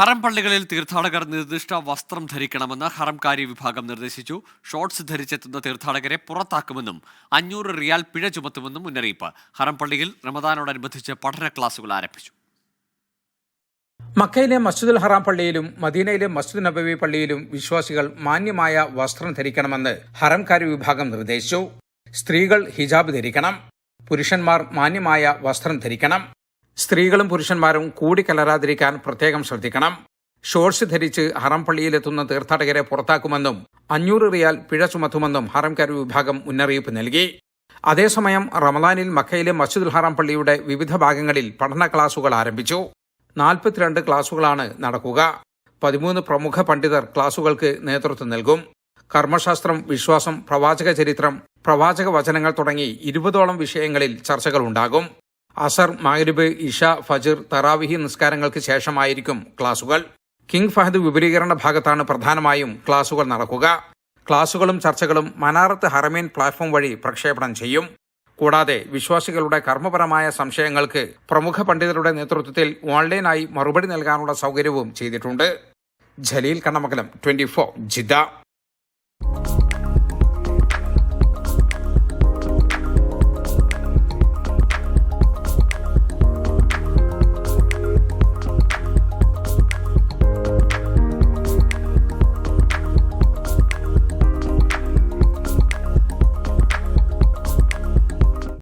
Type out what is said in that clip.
ഹറം പള്ളികളിൽ തീർത്ഥാടകർ നിർദ്ദിഷ്ട വസ്ത്രം ധരിക്കണമെന്ന് ഹറംകാരി വിഭാഗം നിർദ്ദേശിച്ചു. ഷോർട്സ് ധരിച്ചെത്തുന്ന തീർത്ഥാടകരെ പുറത്താക്കുമെന്നും അഞ്ഞൂറ് റിയാൽ പിഴ ചുമത്തുമെന്നും മുന്നറിയിപ്പ്. ഹറം പള്ളിയിൽ റമദാനോടനുബന്ധിച്ച് പഠന ക്ലാസുകൾ ആരംഭിച്ചു. മക്കയിലെ മസ്ജിദുൽ ഹറാം പള്ളിയിലും മദീനയിലെ മസ്ജിദ് നബവി പള്ളിയിലും വിശ്വാസികൾ മാന്യമായ വസ്ത്രം ധരിക്കണമെന്ന് ഹറംകാരി വിഭാഗം നിർദ്ദേശിച്ചു. സ്ത്രീകൾ ഹിജാബ് ധരിക്കണം. പുരുഷന്മാർ മാന്യമായ വസ്ത്രം ധരിക്കണം. സ്ത്രീകളും പുരുഷന്മാരും കൂടിക്കലരാതിരിക്കാൻ പ്രത്യേകം ശ്രദ്ധിക്കണം. ഷോർട്സ് ധരിച്ച് ഹറം പള്ളിയിലെത്തുന്ന തീർത്ഥാടകരെ പുറത്താക്കുമെന്നും അഞ്ഞൂറ് റിയാൽ പിഴ ചുമത്തുമെന്നും ഹറംകാരി വിഭാഗം മുന്നറിയിപ്പ് നൽകി. അതേസമയം റമദാനിൽ മക്കയിലെ മസ്ജിദുൽ ഹറാം പള്ളിയുടെ വിവിധ ഭാഗങ്ങളിൽ പഠന ക്ലാസുകൾ ആരംഭിച്ചു. നാൽപ്പത്തിരണ്ട് ക്ലാസുകളാണ് നടക്കുക. പതിമൂന്ന് പ്രമുഖ പണ്ഡിതർ ക്ലാസുകൾക്ക് നേതൃത്വം നൽകും. കർമ്മശാസ്ത്രം വിശ്വാസം പ്രവാചക ചരിത്രം പ്രവാചക വചനങ്ങൾ തുടങ്ങി ഇരുപതോളം വിഷയങ്ങളിൽ ചർച്ചകൾ ഉണ്ടാകും. അസർ മാഗ്രിബ് ഇഷ ഫജിർ തറാവിഹി നിസ്കാരങ്ങൾക്ക് ശേഷമായിരിക്കും ക്ലാസുകൾ. കിങ് ഫഹദ് വിപുലീകരണ ഭാഗത്താണ് പ്രധാനമായും ക്ലാസുകൾ നടക്കുക. ക്ലാസുകളും ചർച്ചകളും മനാറത്ത് ഹറമീൻ പ്ലാറ്റ്ഫോം വഴി പ്രക്ഷേപണം ചെയ്യും. കൂടാതെ വിശ്വാസികളുടെ കർമ്മപരമായ സംശയങ്ങൾക്ക് പ്രമുഖ പണ്ഡിതരുടെ നേതൃത്വത്തിൽ ഓൺലൈനായി മറുപടി നൽകാനുള്ള സൗകര്യവും ചെയ്തിട്ടുണ്ട്. Jaleel Kannamangalam twenty four Jeddah.